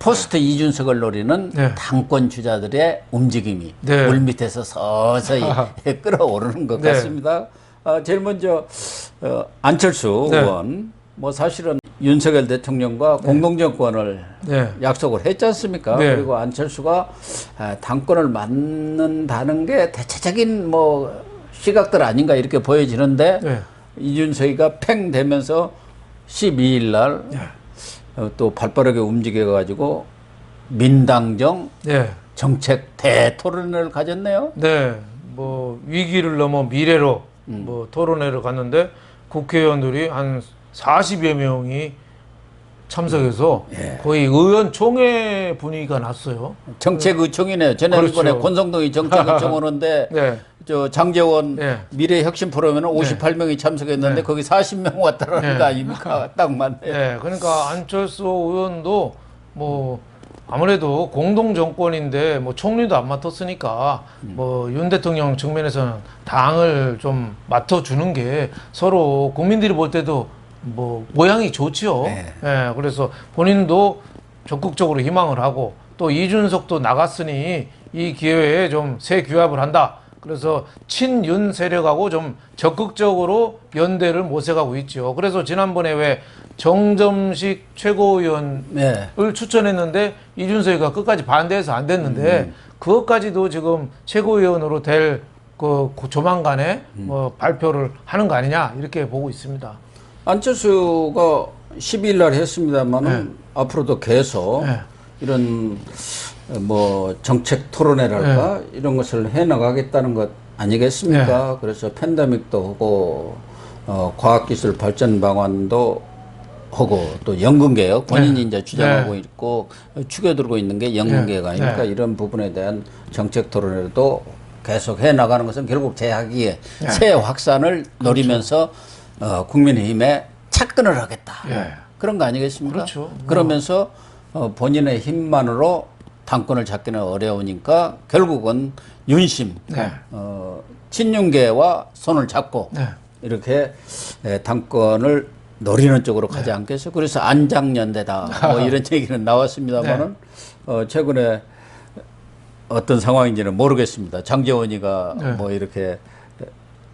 포스트 이준석을 노리는 네. 당권 주자들의 움직임이 네. 물 밑에서 서서히 끌어오르는 것 네. 같습니다. 아, 제일 먼저 어, 안철수 네. 의원 뭐 사실은 윤석열 대통령과 공동정권을 네. 약속을 했지 않습니까? 네. 그리고 안철수가 아, 당권을 맡는다는 게 대체적인 뭐 시각들 아닌가 이렇게 보여지는데 네. 이준석이가 팽 되면서 12일 날 네. 어, 또 발빠르게 움직여 가지고 민당정 네. 정책 대토론회를 가졌네요. 네. 뭐 위기를 넘어 미래로 음. 뭐 토론회를 갔는데 국회의원들이 한 40여 명이 참석해서 예. 거의 의원총회 분위기가 났어요. 정책의총이네요. 지난번에 그렇죠. 권성동이 정책의총 오는데 네. 저 장재원 네. 미래혁신 프로그램은 58명이 참석했는데 네. 거기 40명 왔다라는 네. 거 아닙니까? 딱 맞네요. 네. 그러니까 안철수 의원도 뭐 아무래도 공동 정권인데 뭐 총리도 안 맡았으니까 음. 뭐윤 대통령 측면에서는 당을 좀 맡아주는 게 서로 국민들이 볼 때도 뭐 모양이 좋지요. 네. 예, 그래서 본인도 적극적으로 희망을 하고 또 이준석도 나갔으니 이 기회에 좀 새 규합을 한다. 그래서 친윤 세력하고 좀 적극적으로 연대를 모색하고 있죠. 그래서 지난번에 왜 정점식 최고위원 네. 을 추천했는데 이준석이가 끝까지 반대해서 안 됐는데 그것까지도 지금 최고위원으로 될 그 조만간에 뭐 발표를 하는 거 아니냐 이렇게 보고 있습니다. 안철수가 10일 날 했습니다만은 앞으로도 계속 네. 이런 어, 뭐 정책 토론회랄까 이런 것을 해 나가겠다는 것 아니겠습니까? 그래서 팬데믹도 하고 어, 과학기술 발전 방안도 하고 또 연금개혁 본인이 이제 주장하고 있고 추겨들고 있는 게 연금개혁 네. 아닙니까? 네. 이런 부분에 대한 정책 토론회도 계속 해 나가는 것은 결국 제약의 새 확산을 노리면서 어, 국민의힘에 착근을 하겠다. 예. 그런 거 아니겠습니까? 그렇죠. 그러면서 어, 본인의 힘만으로 당권을 잡기는 어려우니까 결국은 윤심, 네. 어, 친윤계와 손을 잡고 네. 이렇게 에, 당권을 노리는 쪽으로 가지 않겠어요? 그래서 안장연대다 뭐 이런 얘기는 나왔습니다만은 어, 최근에 어떤 상황인지는 모르겠습니다. 장재원이가 네. 뭐 이렇게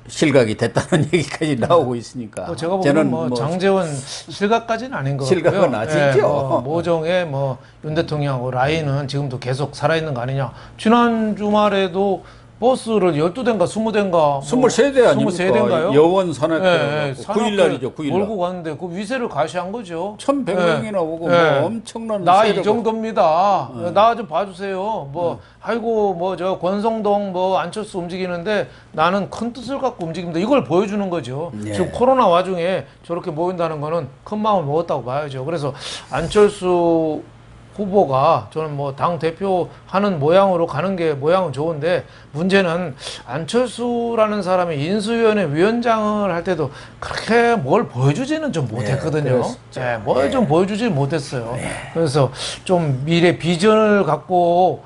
실각이 됐다는 얘기까지 나오고 있으니까 뭐 제가 보기에는 저는 뭐, 뭐 장재원 실각까지는 아닌 것 실각은 같고요. 아니죠. 뭐 모종의 뭐윤 대통령하고 라인은 지금도 계속 살아있는 거 아니냐. 지난 주말에도 버스를 12대인가 20대인가 뭐 23대 아닙니까? 23대인가요? 여원 산악회 예, 예, 9일 날이죠. 9일 날. 몰고 갔는데 그 위세를 가시한 거죠. 1100명이나 오고 예. 뭐 엄청난 나 이 정도입니다. 네. 나좀 봐주세요. 뭐 아이고 뭐 저 권성동 뭐 안철수 움직이는데 나는 큰 뜻을 갖고 움직입니다. 이걸 보여주는 거죠. 예. 지금 코로나 와중에 저렇게 모인다는 거는 큰 마음을 먹었다고 봐야죠. 그래서 안철수 후보가 저는 뭐 당 대표 하는 모양으로 가는 게 모양은 좋은데 문제는 안철수라는 사람이 인수위원회 위원장을 할 때도 그렇게 뭘 보여주지는 좀 못했거든요. 그랬었죠. 예, 뭘좀 보여주지 못했어요. 그래서 좀 미래 비전을 갖고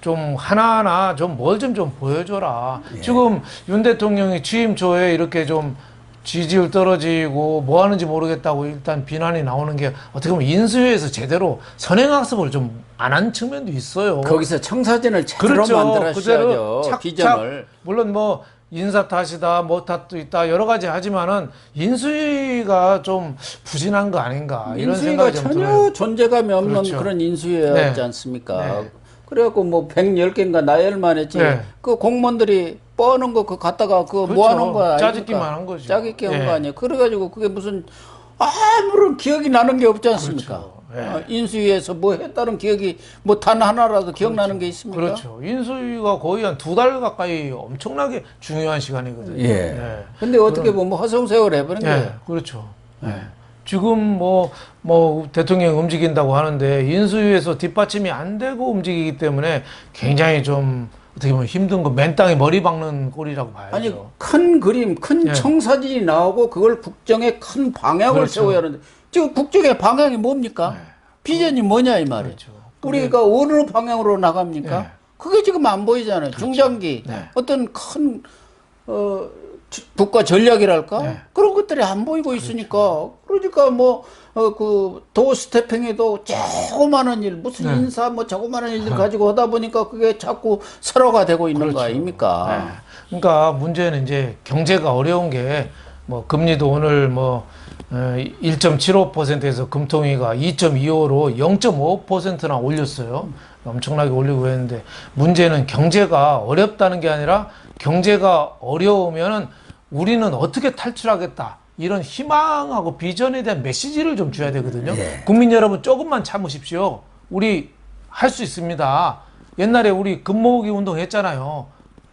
좀 하나하나 좀 뭘 좀좀 보여줘라. 지금 윤 대통령이 취임 초에 이렇게 좀 지지율 떨어지고 뭐 하는지 모르겠다고 일단 비난이 나오는 게 어떻게 보면 인수위에서 제대로 선행학습을 좀 안 한 측면도 있어요. 거기서 청사진을 제대로 그렇죠. 만들어야죠. 비전을. 물론 뭐 인사 탓이다, 뭐 탓도 있다 여러 가지 하지만은 인수위가 좀 부진한 거 아닌가 이런 인수위가 생각이 좀 전혀 들어요. 존재감이 없는 그렇죠. 그런 인수위였지 네. 않습니까? 네. 그래갖고 뭐 110개인가 나열만 했지. 네. 그 공무원들이 뻔한 거 그 갖다가 그거 그렇죠. 모아놓은 거야. 짜집기만 한 거죠. 짜깁기 한 예. 거 아니에요. 그래가지고 그게 무슨 아무런 기억이 나는 게 없지 않습니까? 그렇죠. 예. 어, 인수위에서 뭐 했다는 기억이 뭐 단 하나라도 기억나는 게 있습니까? 그렇죠. 인수위가 거의 한 두 달 가까이 엄청나게 중요한 시간이거든요. 예. 네. 근데 어떻게 보면 허송세월 해버린 예, 거예요. 그렇죠. 예. 지금 뭐, 뭐, 대통령이 움직인다고 하는데, 인수위에서 뒷받침이 안 되고 움직이기 때문에 굉장히 좀, 어떻게 보면 힘든 거, 맨 땅에 머리 박는 꼴이라고 봐야죠. 아니 큰 그림, 큰 예. 청사진이 나오고 그걸 국정의 큰 방향을 그렇죠. 세워야 하는데 지금 국정의 방향이 뭡니까? 비전이 뭐냐 이 말이에요. 그렇죠. 우리가 어느 방향으로 나갑니까? 예. 그게 지금 안 보이잖아요. 중장기 네. 어떤 큰 어, 주- 국가 전략이랄까 네. 그런 것들이 안 보이고 있으니까 그러지 그러니까 뭐, 어, 그, 도스태핑에도 조그마한 일, 무슨 네. 인사, 뭐, 조그마한 일들 가지고 하다 보니까 그게 자꾸 설화가 되고 있는 거 아닙니까? 네. 그러니까 문제는 이제 경제가 어려운 게 뭐 금리도 오늘 뭐 1.75%에서 금통위가 2.25로 0.5%나 올렸어요. 엄청나게 올리고 했는데 문제는 경제가 어렵다는 게 아니라 경제가 어려우면은 우리는 어떻게 탈출하겠다. 이런 희망하고 비전에 대한 메시지를 좀 줘야 되거든요. 예. 국민 여러분 조금만 참으십시오. 우리 할 수 있습니다. 옛날에 우리 금모으기 운동 했잖아요.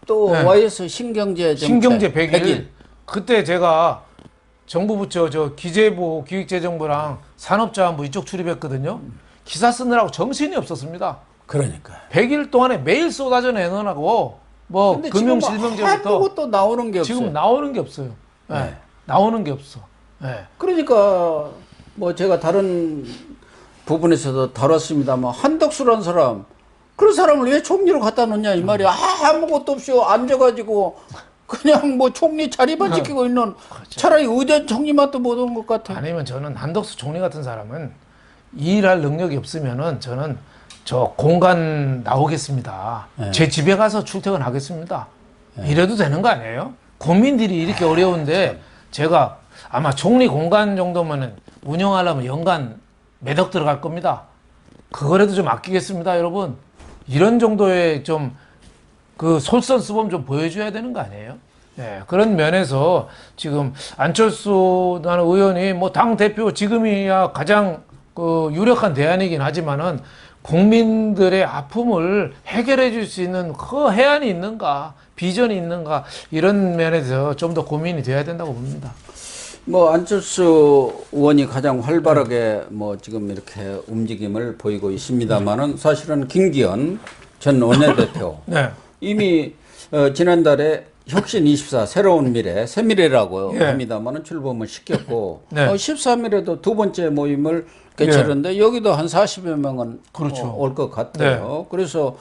또 네. YS 신경제 정책 신경제 100일. 100일. 그때 제가 정부 부처 저 기재부 기획재정부랑 산업자원부 이쪽 출입했거든요. 기사 쓰느라고 정신이 없었습니다. 그러니까. 100일 동안에 매일 쏟아져 내놓으라고 뭐 근데 금융 지금 실명제부터 아무것도 나오는 게 없어요. 지금 나오는 게 없어요. 예. 네. 나오는 게 없어. 예. 그러니까 뭐 제가 다른 부분에서도 다뤘습니다만 한덕수라는 사람 그런 사람을 왜 총리로 갖다 놓냐 이 말이야 아, 아무것도 없이 앉아가지고 그냥 뭐 총리 자리만 지키고 있는 차라리 의전 총리만 또 못 온 것 같아 아니면 저는 한덕수 총리 같은 사람은 일할 능력이 없으면은 저는 저 공간 나오겠습니다. 네. 제 집에 가서 출퇴근하겠습니다. 이래도 되는 거 아니에요? 국민들이 이렇게 어려운데 제가 아마 총리 공간 정도면은 운영하려면 연간 몇억 들어갈 겁니다. 그거라도 좀 아끼겠습니다, 여러분. 이런 정도의 좀 그 솔선수범 좀 보여줘야 되는 거 아니에요? 예, 그런 면에서 지금 안철수 나는 의원이 뭐 당 대표 지금이야 가장 그 유력한 대안이긴 하지만은 국민들의 아픔을 해결해 줄 수 있는 그 해안이 있는가 비전이 있는가 이런 면에서 좀 더 고민이 돼야 된다고 봅니다. 뭐 안철수 의원이 가장 활발하게 뭐 지금 이렇게 움직임을 보이고 있습니다만은 사실은 김기현 전 원내대표 네. 이미 어, 지난달에 혁신 24 새로운 미래 새미래라고 예. 합니다만은 출범을 시켰고 네. 어, 13일에도 두 번째 모임을 개최했는데 여기도 한 40여 명은 그렇죠. 올것 같아요. 그래서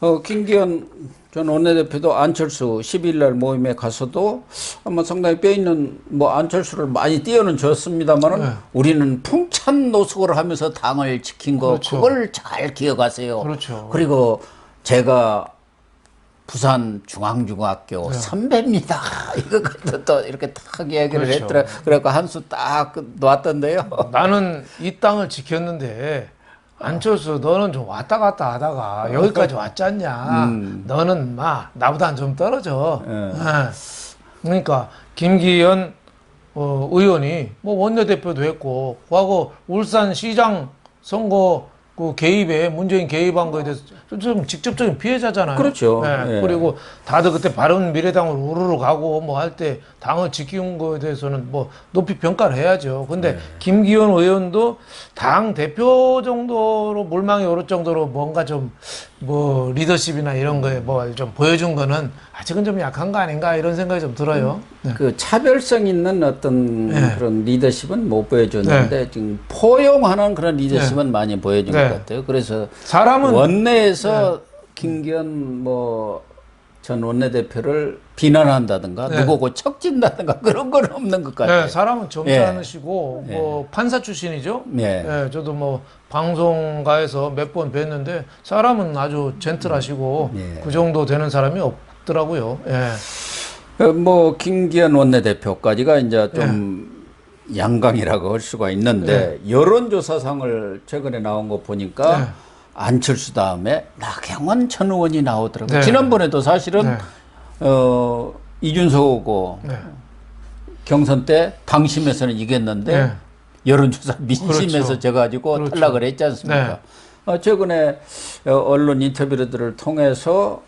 어, 김기현 전 원내대표도 안철수 10일 날 모임에 가서도 아마 상당히 뼈 있는 뭐 안철수를 많이 띄어는 줬습니다만은 네. 우리는 풍찬 노숙을 하면서 당을 지킨 거 그렇죠. 그걸 잘 기억하세요. 그렇죠. 그리고 제가 부산 중앙중학교 네. 선배입니다. 이거 갖다 또 이렇게 딱 얘기를 그렇죠. 했더라. 그래갖고 한수딱 놨던데요. 나는 이 땅을 지켰는데 안철수 너는 좀 왔다 갔다 하다가 여기까지 왔잖냐. 너는 마 나보다 좀 떨어져. 예. 예. 그러니까 김기현 어, 의원이 뭐 원내대표도 했고 과거 울산시장 선거 그 개입에 문재인 개입한 거에 대해서 좀- 좀 직접적인 피해자잖아요. 그렇죠. 예. 예. 그리고 다들 그때 바른 미래당으로 우르르 가고 뭐 할 때 당을 지키는 거에 대해서는 뭐 높이 평가를 해야죠. 근데 김기현 의원도 당 대표 정도로 몰망이 오를 정도로 뭔가 좀 뭐 리더십이나 이런 거에 뭐 좀 보여준 거는 아직은 좀 약한 거 아닌가 이런 생각이 좀 들어요. 네. 그 차별성 있는 어떤 네. 그런 리더십은 못 보여줬는데 지금 포용하는 그런 리더십은 많이 보여준 네. 것 같아요. 그래서 사람은 네. 원내에서 김기현 뭐 전 원내대표를 비난한다든가 네. 누구고 척진다든가 그런 건 없는 것 같아요. 네, 사람은 예. 점잖으시고 뭐 판사 출신이죠. 네. 예, 저도 뭐 방송가에서 몇 번 뵀는데 사람은 아주 젠틀하시고 예. 그 정도 되는 사람이 없더라고요. 예. 어, 뭐 김기현 원내대표까지가 이제 좀 양강이라고 할 수가 있는데 여론조사상을 최근에 나온 거 보니까 네. 안철수 다음에 나경원 전 의원이 나오더라고요. 네. 지난번에도 사실은 네. 어, 이준석 후보 네. 경선 때 당심에서는 이겼는데 네. 여론조사 민심에서 그렇죠. 져가지고 그렇죠. 탈락을 했지 않습니까? 네. 어, 최근에 어, 언론 인터뷰들을 통해서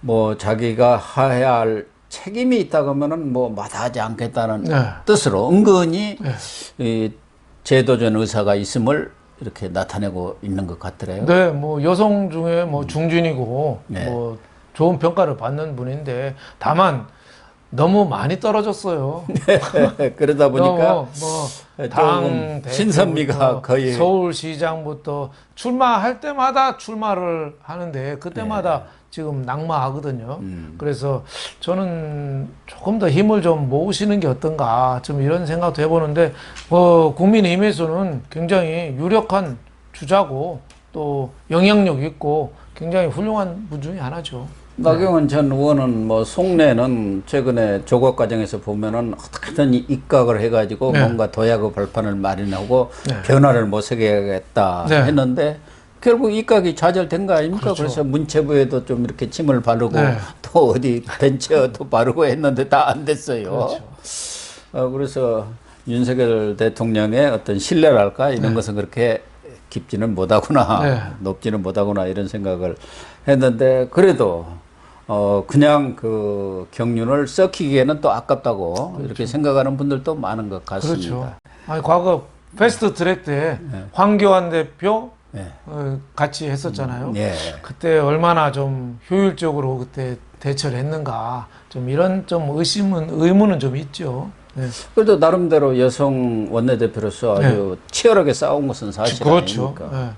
뭐 자기가 해야 할 책임이 있다고 하면은 뭐 마다하지 않겠다는 네. 뜻으로 은근히 네. 이 제도전 의사가 있음을 이렇게 나타내고 있는 것 같더래요. 네, 뭐 여성 중에 뭐 중진이고 네. 뭐 좋은 평가를 받는 분인데 다만 너무 많이 떨어졌어요. 그러다 보니까 너무 뭐 당 신선미가 거의 서울시장부터 출마할 때마다 출마를 하는데 그때마다 지금 낙마하거든요. 네. 음. 그래서 저는 조금 더 힘을 좀 모으시는 게 어떤가 좀 이런 생각도 해보는데 어, 국민의힘에서는 굉장히 유력한 주자고 또 영향력 있고 굉장히 훌륭한 분 중에 하나죠. 나경원 전 의원은 뭐 속내는 최근에 조국 과정에서 보면은 어떻게든 이- 입각을 해가지고 네. 뭔가 도약의 발판을 마련하고 네. 변화를 모색해야겠다 네. 했는데 결국 입각이 좌절된 거 아닙니까? 그렇죠. 그래서 문체부에도 좀 이렇게 침을 바르고 네. 또 어디 벤처도 바르고 했는데 다 안 됐어요. 그렇죠. 어, 그래서 윤석열 대통령의 어떤 신뢰랄까 이런 네. 것은 그렇게 깊지는 못하구나 네. 높지는 못하구나 이런 생각을 했는데 그래도 어 그냥 그 경륜을 썩히기에는 또 아깝다고 이렇게 생각하는 분들도 많은 것 같습니다. 그렇죠. 아니 과거 패스트 트랙 때 황교안 대표 네. 어, 같이 했었잖아요. 예. 그때 얼마나 좀 효율적으로 그때 대처를 했는가 좀 이런 좀 의심은 의문은 좀 있죠. 네. 그래도 나름대로 여성 원내대표로서 아주 치열하게 싸운 것은 사실 그렇죠. 아닙니까?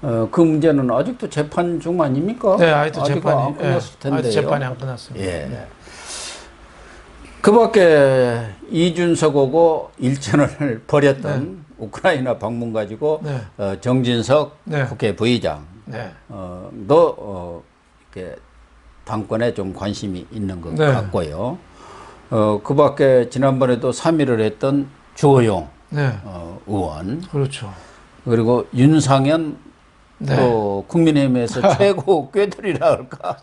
네. 어, 그 문제는 아직도 재판 중 아닙니까? 네, 아직도 아직 재판이 안 끝났을 예, 텐데요. 아직 재판이 안 끝났습니다. 예. 네. 그밖에 이준석하고 일전을 벌였던 우크라이나 방문 가지고 네. 어, 정진석 네. 국회 부의장 네. 어, 너 어, 이렇게 당권에 좀 관심이 있는 것 네. 같고요. 어, 그밖에 지난번에도 3위를 했던 주호영 네. 어, 의원 그렇죠. 그리고 윤상현 네. 또 국민의힘에서 최고 꾀들이라 할까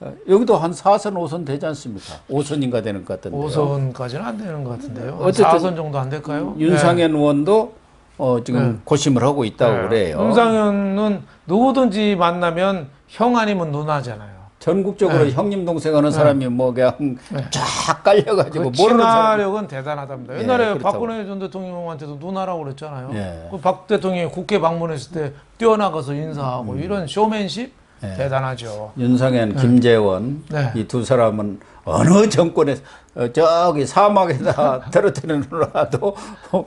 어, 여기도 한 4선 5선 되지 않습니까? 5선인가 되는 것 같은데요. 5선까지는 안 되는 것 같은데요. 한 어쨌든 4선 정도 안 될까요? 윤상현 의원도 어, 지금 네. 고심을 하고 있다고 네. 그래요. 윤상현은 누구든지 만나면 형 아니면 누나잖아요. 전국적으로 네. 형님 동생 하는 사람이 뭐 그냥 쫙 깔려가지고 그 모르는 사람. 친화력은 대단하답니다. 예, 옛날에 그렇다고. 박근혜 전 대통령한테도 누나라고 그랬잖아요. 예. 그 박 대통령이 국회 방문했을 때 뛰어나가서 인사하고 음. 이런 쇼맨십 예. 대단하죠. 윤상현, 김재원 네. 이 두 사람은 어느 정권에 어, 저기 사막에다 떨어뜨려놔도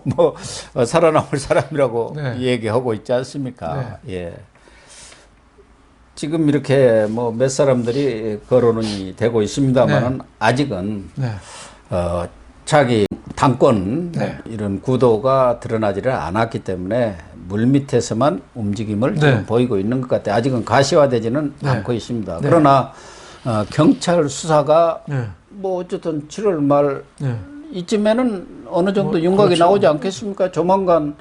뭐 어, 살아남을 사람이라고 네. 얘기하고 있지 않습니까? 예. 지금 이렇게 뭐 몇 사람들이 거론이 되고 있습니다만은 아직은 네. 어, 자기 당권 네. 이런 구도가 드러나지를 않았기 때문에 물 밑에서만 움직임을 네. 지금 보이고 있는 것 같아요. 아직은 가시화되지는 네. 않고 있습니다. 네. 그러나 어, 경찰 수사가 네. 뭐 어쨌든 7월 말 네. 이쯤에는 어느 정도 뭐, 윤곽이 그렇죠. 나오지 않겠습니까? 조만간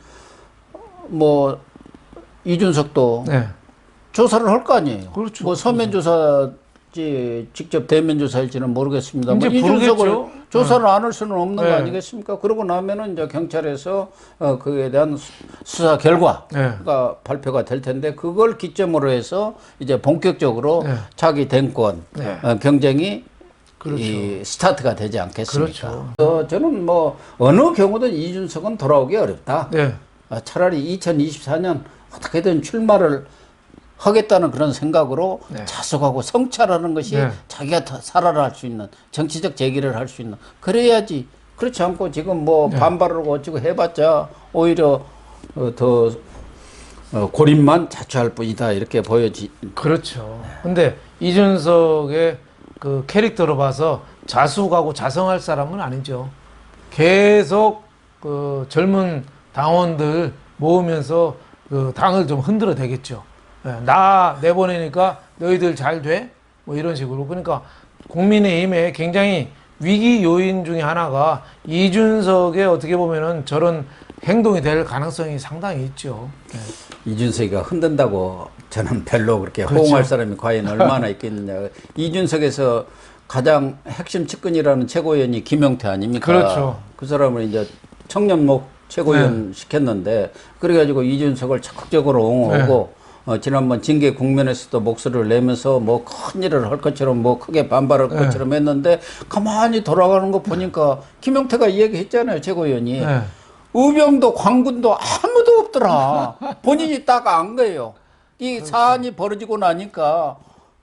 뭐 이준석도 네. 조사를 할 거 아니에요. 그렇죠. 뭐 서면 조사지 직접 대면 조사일지는 모르겠습니다만 이제 이준석을. 조사를 안할 수는 없는 네. 거 아니겠습니까? 그러고 나면은 이제 경찰에서 어, 그에 대한 수- 수사 결과가 네. 발표가 될 텐데 그걸 기점으로 해서 이제 본격적으로 네. 자기 대권 네. 어, 경쟁이 그렇죠. 이 스타트가 되지 않겠습니까? 그렇죠. 어, 저는 뭐 어느 경우든 이준석은 돌아오기 어렵다. 네. 아, 차라리 2024년 어떻게든 출마를 하겠다는 그런 생각으로 네. 자숙하고 성찰하는 것이 네. 자기가 더 살아날 수 있는 정치적 재기를 할 수 있는 그래야지 그렇지 않고 지금 뭐 네. 반발을 어찌고 해봤자 오히려 어, 더 어, 고립만 자초할 뿐이다 이렇게 보여지 그렇죠. 근데 이준석의 그 캐릭터로 봐서 자숙하고 자성할 사람은 아니죠. 계속 그 젊은 당원들 모으면서 그 당을 좀 흔들어 대겠죠. 예, 나 내보내니까 너희들 잘 돼? 뭐 이런 식으로. 그러니까 국민의힘의 굉장히 위기 요인 중에 하나가 이준석의 어떻게 보면은 저런 행동이 될 가능성이 상당히 있죠. 예. 이준석이가 흔든다고 저는 별로 그렇게 그렇죠. 호응할 사람이 과연 얼마나 있겠느냐. 이준석에서 가장 핵심 측근이라는 최고위원이 김용태 아닙니까? 그렇죠. 그 사람을 이제 청년목 최고위원 시켰는데 그래가지고 이준석을 적극적으로 옹호하고 어, 지난번 징계 국면에서도 목소리를 내면서 뭐 큰 일을 할 것처럼 뭐 크게 반발할 네. 것처럼 했는데 가만히 돌아가는 거 보니까 김용태가 얘기했잖아요 최고위원이 네. 의병도 관군도 아무도 없더라. 본인이 딱 안 거예요. 이 사안이 벌어지고 나니까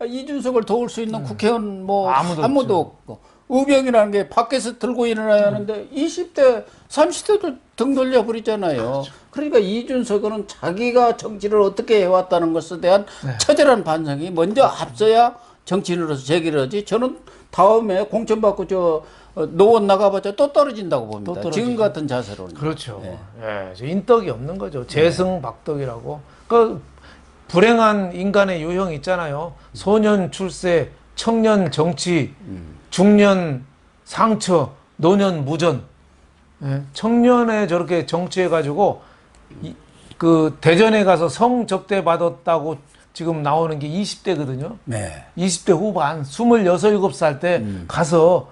이준석을 도울 수 있는 국회의원 뭐 아무도 아무도, 없고 우병이라는 게 밖에서 들고 일어나야 하는데 20대, 30대도 등 돌려버리잖아요. 그러니까 이준석은 자기가 정치를 어떻게 해왔다는 것에 대한 네. 처절한 반성이 먼저 앞서야 정치인으로서 제기를 하지. 저는 다음에 공천받고 저 어, 노원 나가봤자 또 떨어진다고 봅니다. 떨어지죠. 지금 같은 자세로는. 그렇죠. 예. 예, 저 인덕이 없는 거죠. 재승 박덕이라고. 그 불행한 인간의 유형 있잖아요. 소년 출세, 청년 정치, 중년 상처, 노년 무전. 예, 청년에 저렇게 정치해가지고 이- 그 대전에 가서 성 접대 받았다고 지금 나오는 게 20대거든요. 네. 20대 후반, 26, 7살 때 가서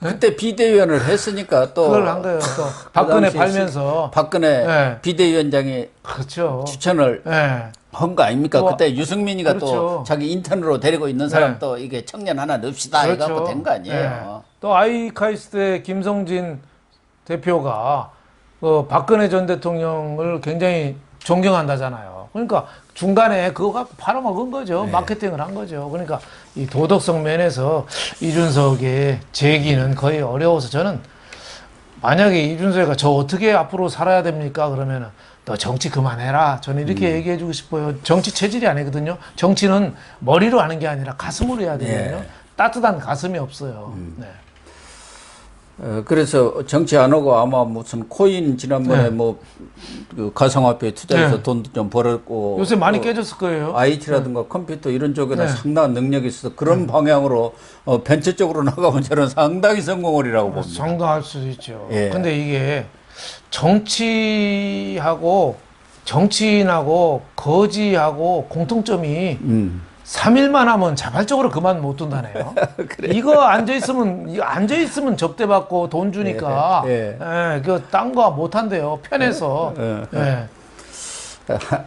그때 비대위원을 했으니까 또 그걸 한 거예요. 또 박근혜 그 팔면서. 박근혜 네. 비대위원장이 그렇죠. 추천을 예. 한거 아닙니까? 또- 그때 유승민이가 또 그렇죠. 자기 인턴으로 데리고 있는 사람 네. 또 이게 청년 하나 넣읍시다 해갖고 된 거 아니에요. 예. 또 아이카이스트 의 김성진 대표가 그 박근혜 전 대통령을 굉장히 존경한다잖아요. 그러니까 중간에 그거 갖고 팔아먹은 거죠. 네. 마케팅을 한 거죠. 그러니까 이 도덕성 면에서 이준석의 제기는 거의 어려워서 저는 만약에 이준석이가 저 어떻게 앞으로 살아야 됩니까? 그러면은 너 정치 그만해라. 저는 이렇게 음. 얘기해주고 싶어요. 정치 체질이 아니거든요. 정치는 머리로 하는 게 아니라 가슴으로 해야 되거든요. 예. 음. 따뜻한 가슴이 없어요. 네. 어, 그래서 정치 안 하고 아마 무슨 코인 지난번에 네. 뭐 그 가상화폐 투자해서 네. 돈도 좀 벌었고 요새 많이 또 깨졌을 거예요. IT라든가 컴퓨터 이런 쪽에는 네. 상당한 능력이 있어서 그런 방향으로 어, 벤처 쪽으로 나가면 저는 상당히 성공을 이라고 봅니다. 상당할 수도 있죠. 예. 근데 이게 정치하고 정치인하고 거지하고 공통점이 음. 3일만 하면 자발적으로 그만 못 둔다네요. 이거 앉아 있으면 이거 앉아 있으면 접대 받고 돈 주니까 예, 예, 그딴 거못 한대요. 편해서. 예. 예.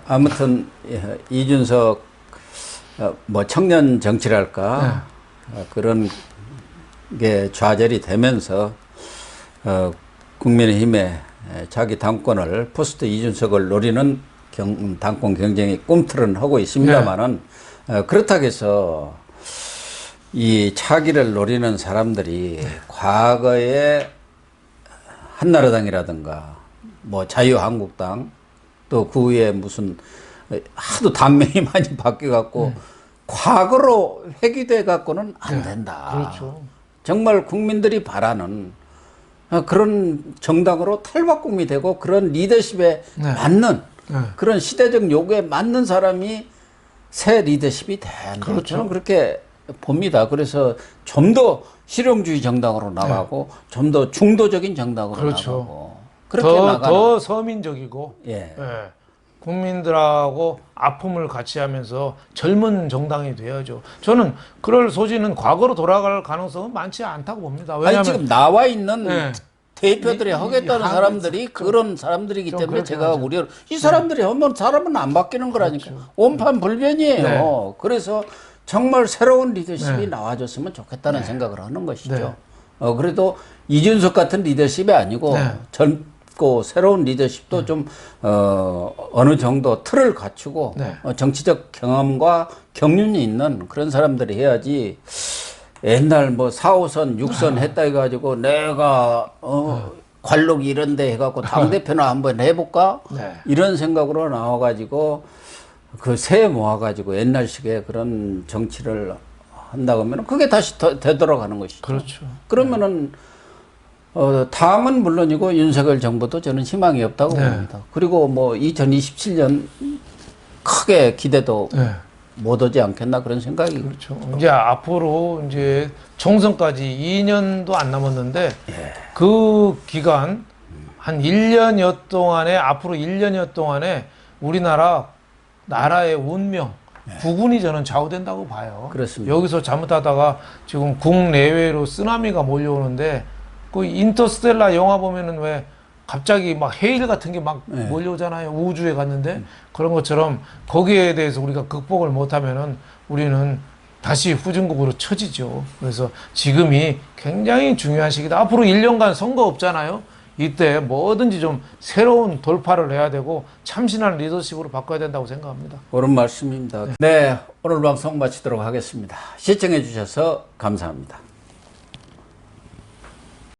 아무튼 예, 이준석 어, 뭐 청년 정치랄까 어, 그런 게 좌절이 되면서 어, 국민의힘의 에, 자기 당권을 포스트 이준석을 노리는 경, 당권 경쟁이 꿈틀은 하고 있습니다만은 어, 그렇다고 해서 이 차기를 노리는 사람들이 과거에 한나라당이라든가 뭐 자유한국당 또그 위에 무슨 하도 당명이 많이 바뀌어 갖고 과거로 회귀돼 갖고는 안 된다. 그렇죠. 정말 국민들이 바라는 어, 그런 정당으로 탈바꿈이 되고 그런 리더십에 네. 맞는 네. 그런 시대적 요구에 맞는 사람이 새 리더십이 된다. 그렇죠. 저는 그렇게 봅니다. 그래서 좀 더 실용주의 정당으로 나가고 좀더 중도적인 정당으로 네. 그렇죠. 나가고 그렇게 더, 나가는 더 서민적이고 예. 예. 국민들하고 아픔을 같이 하면서 젊은 정당이 돼야죠. 저는 그럴 소지는 과거로 돌아갈 가능성은 많지 않다고 봅니다. 아니 왜냐하면 지금 나와 있는 네. 대표들이 하겠다는 이- 사람들이 그런 사람들이기 좀 때문에 제가. 네. 우려 이 사람들이 하면 사람은 안 바뀌는 거라니까 원판 불변이에요. 네. 그래서 정말 새로운 리더십이 네. 나와줬으면 좋겠다는 생각을 하는 것이죠. 네. 어 그래도 이준석 같은 리더십이 아니고 네. 젊고 새로운 리더십도 좀 어, 어느 정도 틀을 갖추고 네. 어, 정치적 경험과 경륜이 있는 그런 사람들이 해야지 옛날 뭐 4호선, 6선 했다 해가지고 내가 어, 관록 이런데 해갖고 당대표나 한번 해볼까? 네. 이런 생각으로 나와가지고 그 새 모아가지고 옛날식의 그런 정치를 한다 그러면 그게 다시 더, 되돌아가는 것이죠. 그렇죠. 그러면은 어, 당은 물론이고 윤석열 정부도 저는 희망이 없다고 네. 봅니다. 그리고 뭐 2027년 크게 기대도 네. 못 오지 않겠나 그런 생각이 그렇죠. 이제 앞으로 이제 총선까지 2년도 안 남았는데 예. 그 기간 한 1년여 동안에 앞으로 1년여 동안에 우리나라 나라의 운명 부군이 저는 좌우된다고 봐요. 네. 그렇습니다. 여기서 잘못하다가 지금 국내외로 쓰나미가 몰려오는데 그 인터스텔라 영화 보면은 왜 갑자기 막 헤일 같은 게막 네. 몰려오잖아요. 우주에 갔는데 그런 것처럼 거기에 대해서 우리가 극복을 못하면은 우리는 다시 후진국으로 처지죠. 그래서 지금이 굉장히 중요한 시기다. 앞으로 1년간 선거 없잖아요. 이때 뭐든지 좀 새로운 돌파를 해야 되고 참신한 리더십으로 바꿔야 된다고 생각합니다. 옳은 말씀입니다. 네, 오늘 방송 마치도록 하겠습니다. 시청해 주셔서 감사합니다.